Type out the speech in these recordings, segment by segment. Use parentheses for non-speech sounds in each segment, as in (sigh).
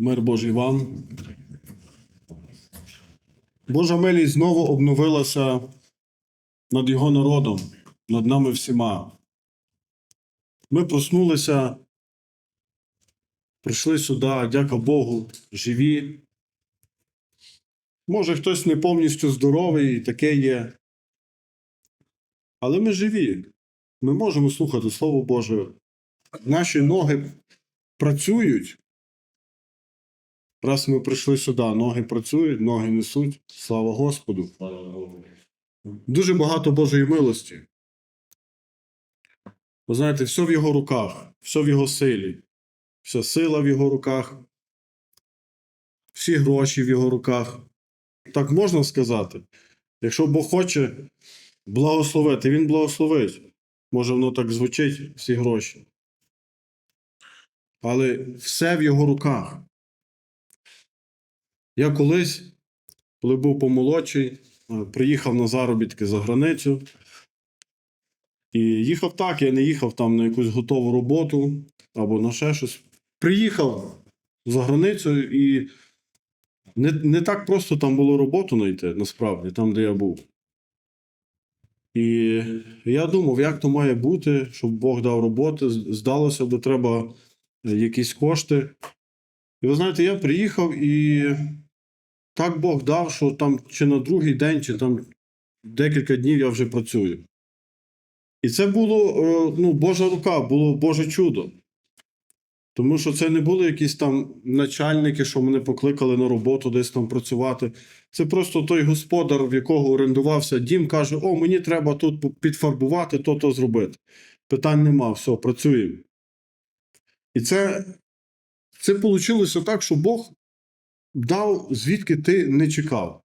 Мир Божий вам. Божа милість знову обновилася над його народом, над нами всіма. Ми проснулися, прийшли сюди, дяка Богу, живі. Може, хтось не повністю здоровий, таке є. Але ми живі. Ми можемо слухати Слово Боже. Наші ноги працюють. Раз ми прийшли сюди, ноги працюють, ноги несуть. Слава Господу. Дуже багато Божої милості. Ви знаєте, все в його руках, все в його силі, вся сила в його руках, всі гроші в його руках. Так можна сказати. Якщо Бог хоче благословити, Він благословить. Може, воно так звучить, всі гроші. Але все в його руках. Я колись, коли був помолодший, е, приїхав на заробітки за границю. І їхав так, я не їхав там на якусь готову роботу або на ще щось. Приїхав за границю і не, не так просто там було роботу знайти, насправді, там, де я був. І я думав, як то має бути, щоб Бог дав роботи. Здалося, б, треба е, якісь кошти. І ви знаєте, я приїхав і так Бог дав, що там чи на другий день, чи там декілька днів я вже працюю. І це було е, ну, Божа рука, було Боже чудо. Тому що це не були якісь там начальники, що мене покликали на роботу десь там працювати. Це просто той господар, в якого орендувався дім, каже: О, мені треба тут підфарбувати, то-то зробити. Питань нема, все, працюємо. І це, це вийшло так, що Бог дав, звідки ти не чекав.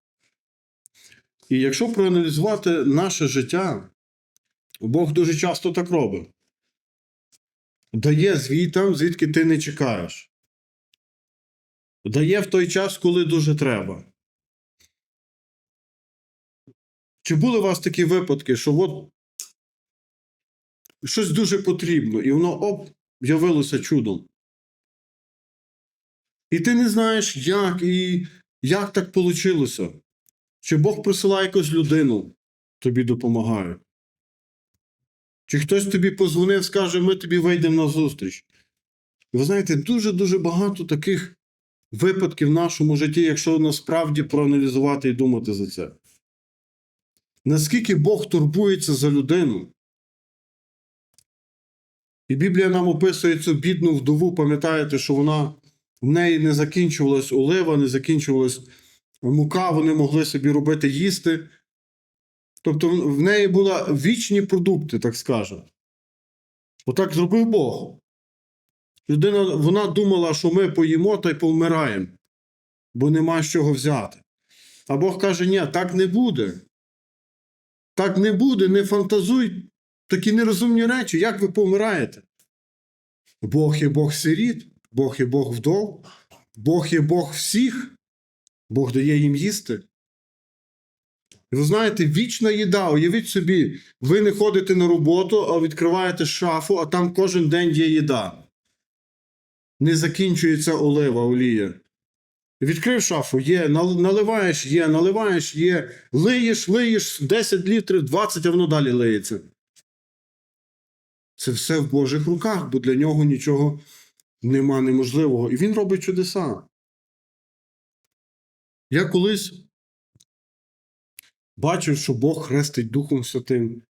І якщо проаналізувати наше життя, Бог дуже часто так робить. Дає звітам, звідки ти не чекаєш. Дає в той час, коли дуже треба. Чи були у вас такі випадки, що от щось дуже потрібно, і воно оп, явилося чудом. І ти не знаєш, як і як так вийшло. Чи Бог присилає якусь людину, тобі допомагає. Чи хтось тобі позвонив, скаже, ми тобі вийдемо на зустріч. І ви знаєте, дуже-дуже багато таких випадків в нашому житті, якщо насправді проаналізувати і думати за це. Наскільки Бог турбується за людину? І Біблія нам описує цю бідну вдову, пам'ятаєте, що вона в неї не закінчувалась олива, не закінчувалась мука, вони могли собі робити їсти. Тобто в неї були вічні продукти, так скажемо. Отак зробив Бог. Людина вона думала, що ми поїмо та й повмираємо, бо нема з чого взяти. А Бог каже: ні, так не буде. Так не буде, не фантазуй такі нерозумні речі, як ви помираєте. Бог є Бог сиріт, Бог є Бог вдов, Бог є Бог всіх, Бог дає їм їсти. І Ви знаєте, вічна їда. Уявіть собі, ви не ходите на роботу, а відкриваєте шафу, а там кожен день є їда. Не закінчується олива, олія. Відкрив шафу, є, наливаєш, є, наливаєш, є, лиєш, лиєш 10 літрів, 20, а воно далі лиється. Це все в Божих руках, бо для нього нічого нема неможливого. І він робить чудеса. Я колись бачив, що Бог хрестить Духом Святим.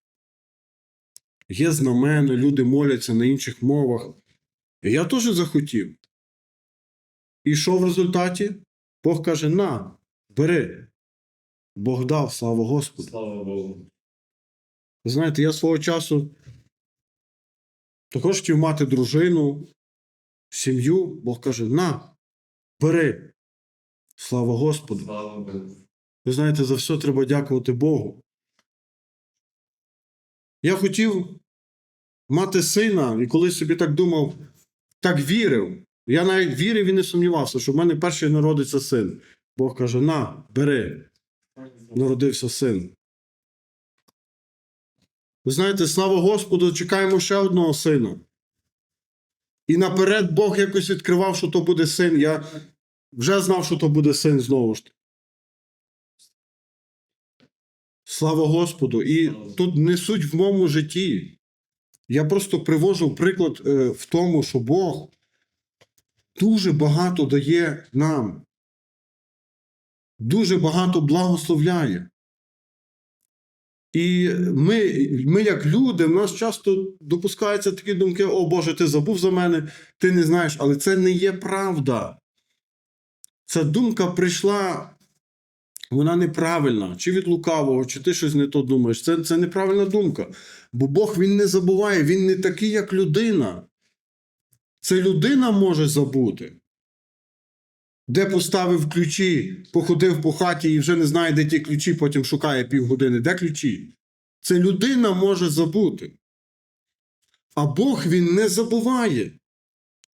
Є знамена, люди моляться на інших мовах. І я теж захотів. І що в результаті? Бог каже: на, бери. Бог дав, слава Господу. Слава Богу. Знаєте, я свого часу також хотів мати дружину, сім'ю. Бог каже: на, бери. Слава Господу. Слава Богу. Ви знаєте, за все треба дякувати Богу. Я хотів мати сина, і коли собі так думав, так вірив. Я навіть вірив і не сумнівався, що в мене перший народиться син. Бог каже: на, бери, народився син. Ви знаєте, слава Господу, чекаємо ще одного сина. І наперед Бог якось відкривав, що то буде син. Я вже знав, що то буде син знову ж. таки. Слава Господу! І тут не суть в моєму житті. Я просто привожу приклад е, в тому, що Бог дуже багато дає нам. Дуже багато благословляє. І ми, ми, як люди, в нас часто допускаються такі думки: о Боже, ти забув за мене, ти не знаєш, але це не є правда. Ця думка прийшла, вона неправильна, чи від лукавого, чи ти щось не то думаєш. Це, це неправильна думка. Бо Бог він не забуває, він не такий, як людина. Це людина може забути. Де поставив ключі, походив по хаті і вже не знає, де ті ключі, потім шукає півгодини. Де ключі? Це людина може забути. А Бог він не забуває.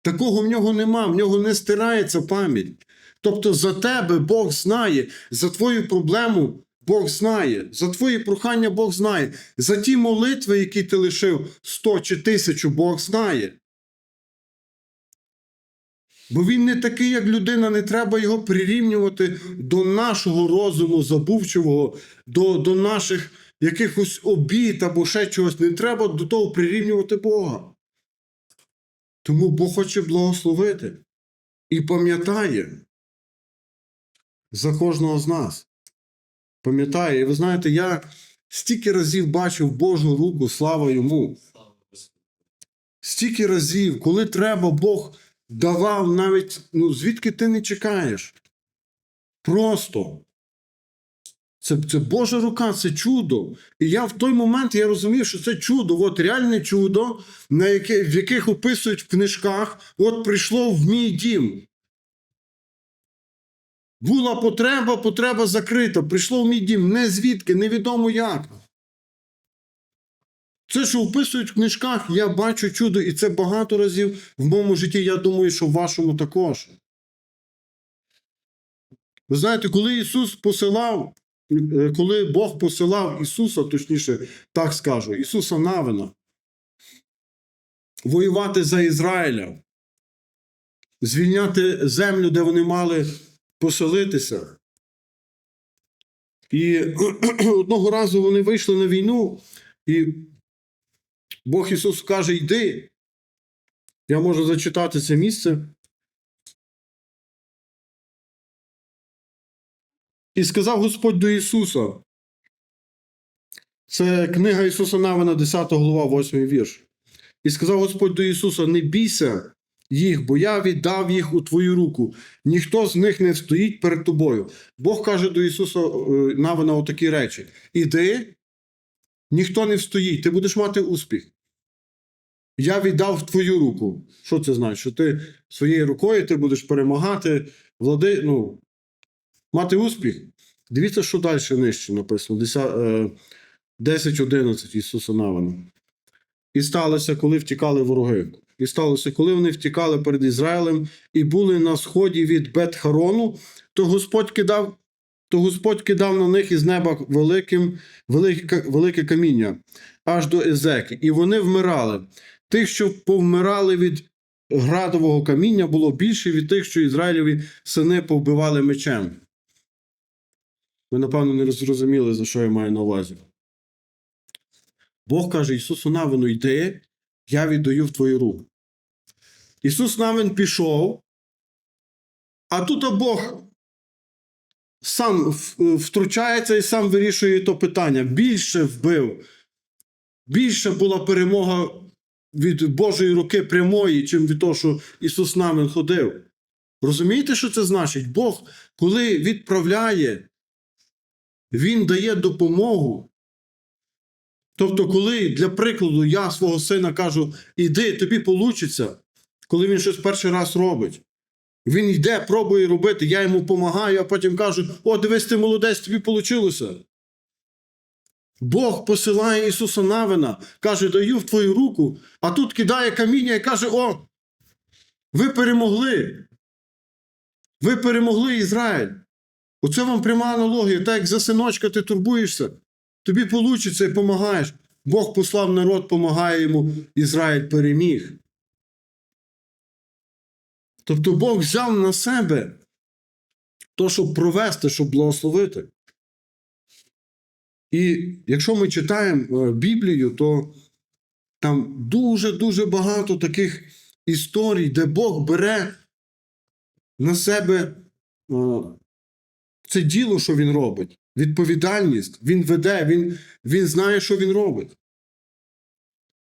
Такого в нього нема, в нього не стирається пам'ять. Тобто за тебе Бог знає, за твою проблему Бог знає, за твої прохання Бог знає, за ті молитви, які ти лишив 100 чи тисячу, Бог знає. Бо він не такий, як людина, не треба його прирівнювати до нашого розуму забувчивого, до, до наших якихось обід або ще чогось. Не треба до того прирівнювати Бога. Тому Бог хоче благословити і пам'ятає за кожного з нас. Пам'ятає, і ви знаєте, я стільки разів бачив Божу руку, слава йому. Стільки разів, коли треба, Бог давав навіть, ну звідки ти не чекаєш. Просто. Це, це Божа рука, це чудо. І я в той момент я розумів, що це чудо, от реальне чудо, на яке, в яких описують в книжках, от прийшло в мій дім. Була потреба, потреба закрита. Прийшло в мій дім. Не звідки, невідомо як. Це, що описують в книжках, я бачу чудо, і це багато разів в моєму житті. Я думаю, що в вашому також. Ви знаєте, коли Ісус посилав, е, коли Бог посилав Ісуса, точніше, так скажу, Ісуса Навина, воювати за Ізраїля, звільняти землю, де вони мали поселитися. І (clears throat) одного разу вони вийшли на війну, і Бог Ісус каже: йди. Я можу зачитати це місце. І сказав Господь до Ісуса. Це книга Ісуса Навина, 10 глава, 8 вірш. І сказав Господь до Ісуса: Не бійся їх, бо я віддав їх у твою руку. Ніхто з них не стоїть перед тобою. Бог каже до Ісуса е, Навина отакі речі: Іди, ніхто не встоїть, ти будеш мати успіх. Я віддав твою руку. Що це значить? Що ти своєю рукою ти будеш перемагати, влади, ну, мати успіх. Дивіться, що далі нижче написано. 10.11 Ісуса Навина. І сталося, коли втікали вороги. І сталося, коли вони втікали перед Ізраїлем і були на сході від Бет-Харону, то Господь кидав, то Господь кидав на них із неба великим, велике, велике каміння аж до Езеки, і вони вмирали. Тих, що повмирали від градового каміння, було більше від тих, що Ізраїлеві сини повбивали мечем. Ви, напевно, не зрозуміли, за що я маю на увазі. Бог каже Ісусу Навину, йди, я віддаю в твою руку. Ісус Навин пішов, а тут Бог сам втручається і сам вирішує то питання. Більше вбив. Більше була перемога від Божої руки прямої, чим від того, що Ісус Навин ходив. Розумієте, що це значить? Бог, коли відправляє, Він дає допомогу. Тобто, коли, для прикладу, я свого сина кажу, іди, тобі вийде, коли він щось перший раз робить. Він йде, пробує робити, я йому допомагаю, а потім кажу: о, дивись, ти молодець, тобі вийшло. Бог посилає Ісуса Навина, каже, даю в твою руку, а тут кидає каміння і каже: О, ви перемогли. Ви перемогли Ізраїль. Оце вам пряма аналогія. Так як за синочка ти турбуєшся, тобі вийде і допомагаєш. Бог послав народ, допомагає йому, Ізраїль переміг. Тобто Бог взяв на себе то, щоб провести, щоб благословити. І якщо ми читаємо е, Біблію, то там дуже-дуже багато таких історій, де Бог бере на себе е, це діло, що він робить, відповідальність, він веде, він, він знає, що він робить.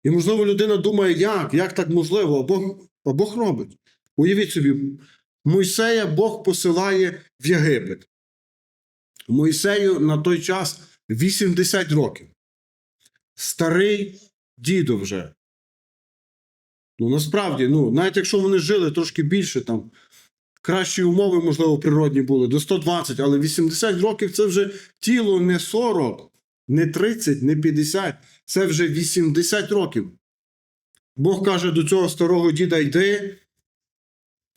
І, можливо, людина думає, як, як так можливо, а Бог, а Бог робить. Уявіть собі, Мойсея Бог посилає в Єгипет. Мойсею на той час 80 років. Старий дідо вже. Ну, насправді, ну, навіть якщо вони жили трошки більше, там, кращі умови, можливо, природні були, до 120, але 80 років це вже тіло не 40, не 30, не 50, це вже 80 років. Бог каже до цього старого діда: йди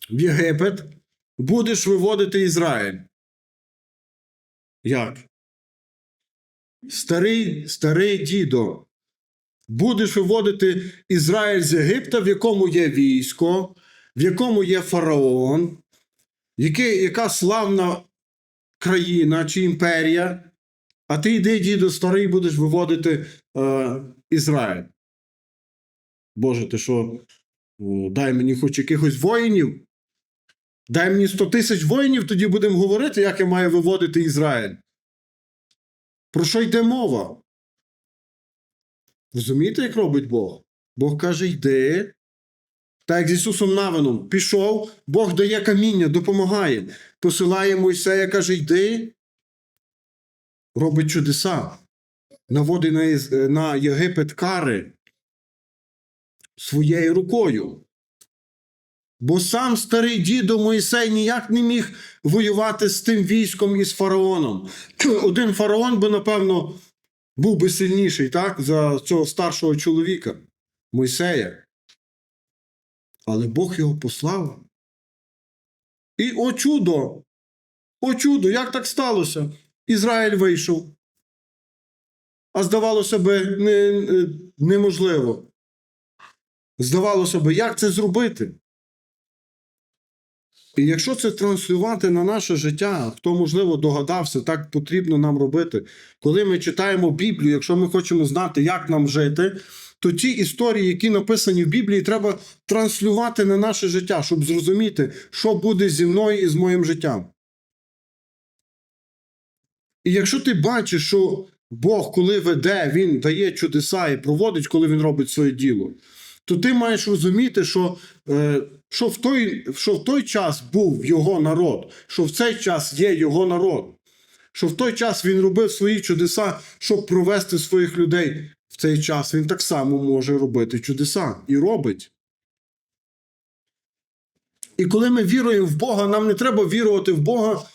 в Єгипет, будеш виводити Ізраїль. Як? Старий, старий дідо, будеш виводити Ізраїль з Єгипта, в якому є військо, в якому є фараон, яке, яка славна країна чи імперія, а ти йди, діду, старий, будеш виводити е, Ізраїль. Боже, ти що? Дай мені хоч якихось воїнів. Дай мені 100 тисяч воїнів, тоді будемо говорити, як я маю виводити Ізраїль. Про що йде мова? Розумієте, як робить Бог? Бог каже: йди. Так як з Ісусом Навином пішов, Бог дає каміння, допомагає. Посилає Мойсея, каже: йди. Робить чудеса. Наводить на, Єгипет кари своєю рукою. Бо сам старий дідо Мойсей ніяк не міг воювати з тим військом і з фараоном. Один фараон би, напевно, був би сильніший, так, за цього старшого чоловіка Мойсея. Але Бог його послав. І о чудо! О чудо! Як так сталося? Ізраїль вийшов. А здавалося би, не, не- неможливо. Здавалося би, як це зробити? І якщо це транслювати на наше життя, хто можливо догадався, так потрібно нам робити. Коли ми читаємо Біблію, якщо ми хочемо знати, як нам жити, то ті історії, які написані в Біблії, треба транслювати на наше життя, щоб зрозуміти, що буде зі мною і з моїм життям. І якщо ти бачиш, що Бог, коли веде, Він дає чудеса і проводить, коли він робить своє діло, то ти маєш розуміти, що, е, що, в той, що в той час був його народ, що в цей час є його народ, що в той час він робив свої чудеса, щоб провести своїх людей. В цей час він так само може робити чудеса і робить. І коли ми віруємо в Бога, нам не треба вірувати в Бога,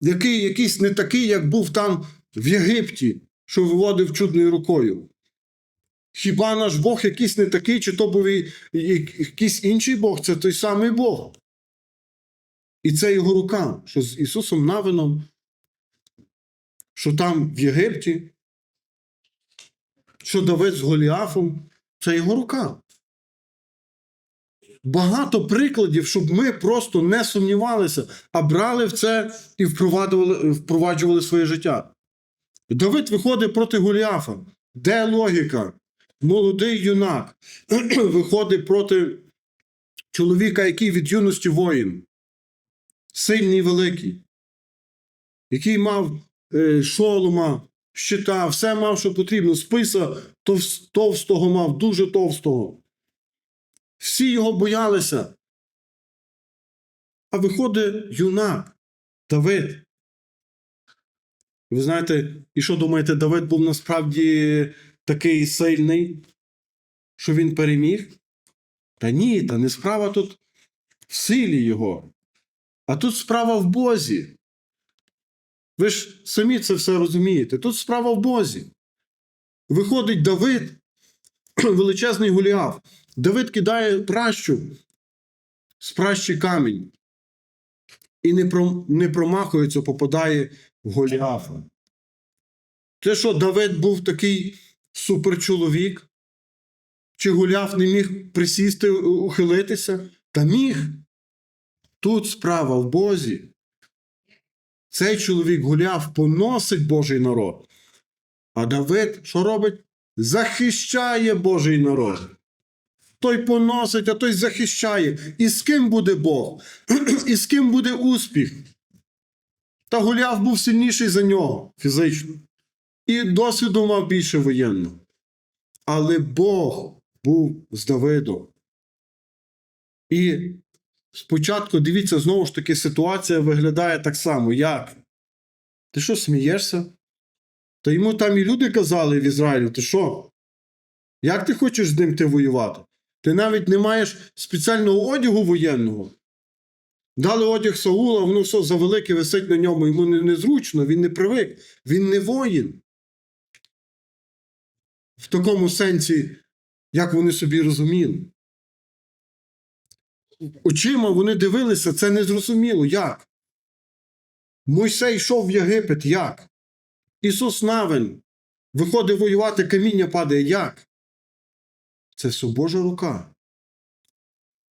який якийсь не такий, як був там в Єгипті, що виводив чудною рукою. Хіба наш Бог якийсь не такий, чи то був якийсь інший Бог, це той самий Бог. І це його рука, що з Ісусом Навином, що там в Єгипті, що Давид з Голіафом, це його рука. Багато прикладів, щоб ми просто не сумнівалися, а брали в це і впроваджували, впроваджували своє життя. Давид виходить проти Голіафа. Де логіка? Молодий юнак (clears throat) виходить проти чоловіка, який від юності воїн, сильний великий, який мав е, шолома, щита, все мав, що потрібно, списа товстого мав, дуже товстого. Всі його боялися. А виходить юнак, Давид. Ви знаєте, і що думаєте, Давид був насправді такий сильний, що він переміг? Та ні, та не справа тут в силі його, а тут справа в Бозі. Ви ж самі це все розумієте. Тут справа в Бозі. Виходить Давид, (clears throat) величезний Голіаф. Давид кидає пращу з камінь. І не, про, не промахується, попадає в Голіафа. Це що, Давид був такий суперчоловік? Чи Голіаф не міг присісти, ухилитися? Та міг. Тут справа в Бозі. Цей чоловік гуляв, поносить Божий народ. А Давид що робить? Захищає Божий народ. Той поносить, а той захищає. І з ким буде Бог? (clears throat) І з ким буде успіх? Та Гуляв був сильніший за нього фізично. І досвіду мав більше воєнного. Але Бог був з Давидом. І спочатку, дивіться, знову ж таки, ситуація виглядає так само. Як? Ти що смієшся? Та йому там і люди казали в Ізраїлі, ти що? Як ти хочеш з ним ти воювати? Ти навіть не маєш спеціального одягу воєнного. Дали одяг Саула, воно все завелике висить на ньому, йому незручно, він не привик, він не воїн. В такому сенсі, як вони собі розуміли. Очима вони дивилися, це незрозуміло. Як? Мойсей йшов в Єгипет, як? Ісус Навин виходить воювати, каміння падає, як? Це все Божа рука.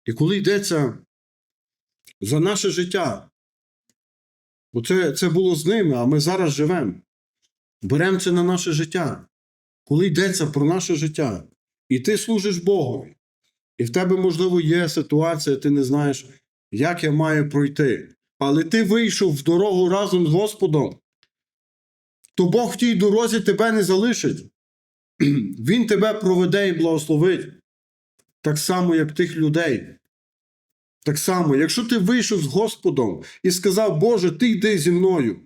І коли йдеться за наше життя, бо це, це було з ними, а ми зараз живемо. Беремо це на наше життя. Коли йдеться про наше життя, і ти служиш Богові, і в тебе, можливо, є ситуація, ти не знаєш, як я маю пройти. Але ти вийшов в дорогу разом з Господом, то Бог в тій дорозі тебе не залишить. (clears throat) Він тебе проведе і благословить. Так само, як тих людей. Так само, якщо ти вийшов з Господом і сказав, Боже, ти йди зі мною.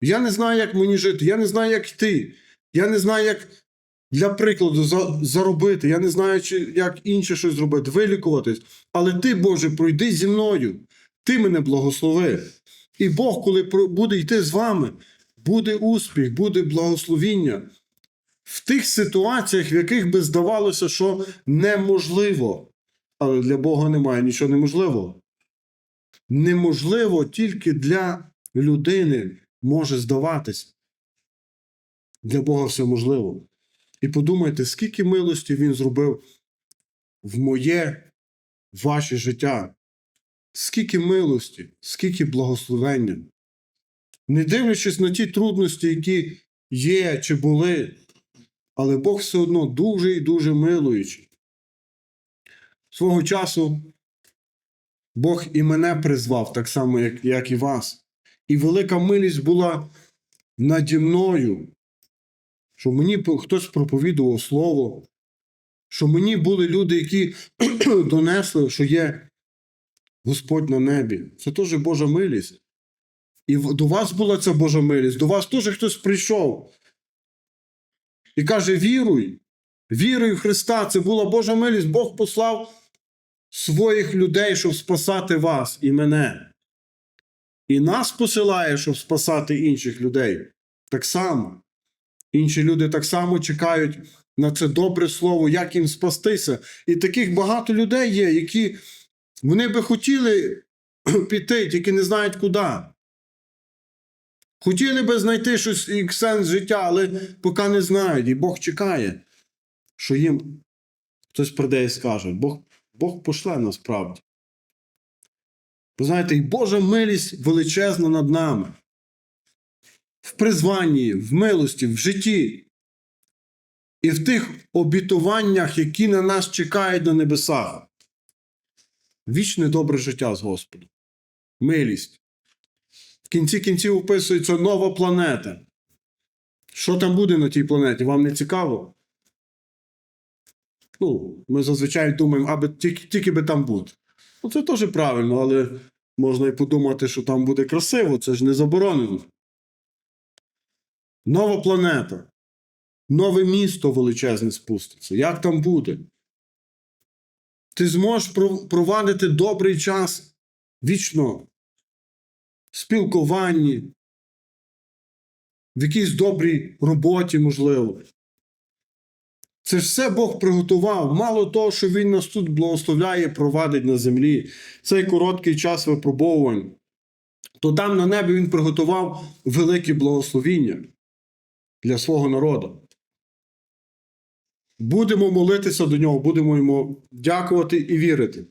Я не знаю, як мені жити, я не знаю, як йти. Я не знаю, як для прикладу за- заробити. Я не знаю, чи, як інше щось зробити, вилікуватись. Але ти, Боже, пройди зі мною. Ти мене благослови. І Бог, коли буде йти з вами, буде успіх, буде благословіння. В тих ситуаціях, в яких би здавалося, що неможливо. Але для Бога немає нічого неможливого. Неможливо тільки для людини може здаватись. Для Бога все можливо. І подумайте, скільки милості Він зробив в моє, ваше життя. Скільки милості, скільки благословення. Не дивлячись на ті трудності, які є чи були, але Бог все одно дуже і дуже милуючий. Свого часу Бог і мене призвав, так само, як, як і вас. І велика милість була наді мною, що мені хтось проповідував слово, що мені були люди, які (clears throat) донесли, що є Господь на небі. Це теж Божа милість. І до вас була ця Божа милість, до вас теж хтось прийшов і каже: віруй, віруй в Христа. Це була Божа милість. Бог послав своїх людей, щоб спасати вас і мене. І нас посилає, щоб спасати інших людей. Так само. Інші люди так само чекають на це добре слово, як їм спастися. І таких багато людей є, які вони би хотіли (clears throat) піти, тільки не знають куди. Хотіли би знайти щось як сенс життя, але поки не знають. І Бог чекає, що їм хтось прийде і скаже. Бог, Бог пошле насправді. Ви знаєте, і Божа милість величезна над нами. В призванні, в милості, в житті. І в тих обітуваннях, які на нас чекають на небесах. Вічне добре життя з Господом. Милість. В кінці кінців описується нова планета. Що там буде на тій планеті? Вам не цікаво? Ну, ми зазвичай думаємо, аби тільки, тільки би там бути. Ну, це теж правильно, але можна і подумати, що там буде красиво, це ж не заборонено. Нова планета. Нове місто величезне спуститься. Як там буде? Ти зможеш провадити добрий час вічно спілкуванні, в якійсь добрій роботі, можливо. Це все Бог приготував. Мало того, що Він нас тут благословляє, провадить на землі. Цей короткий час випробовувань, то там на небі Він приготував велике благословіння для свого народу. Будемо молитися до нього, будемо йому дякувати і вірити.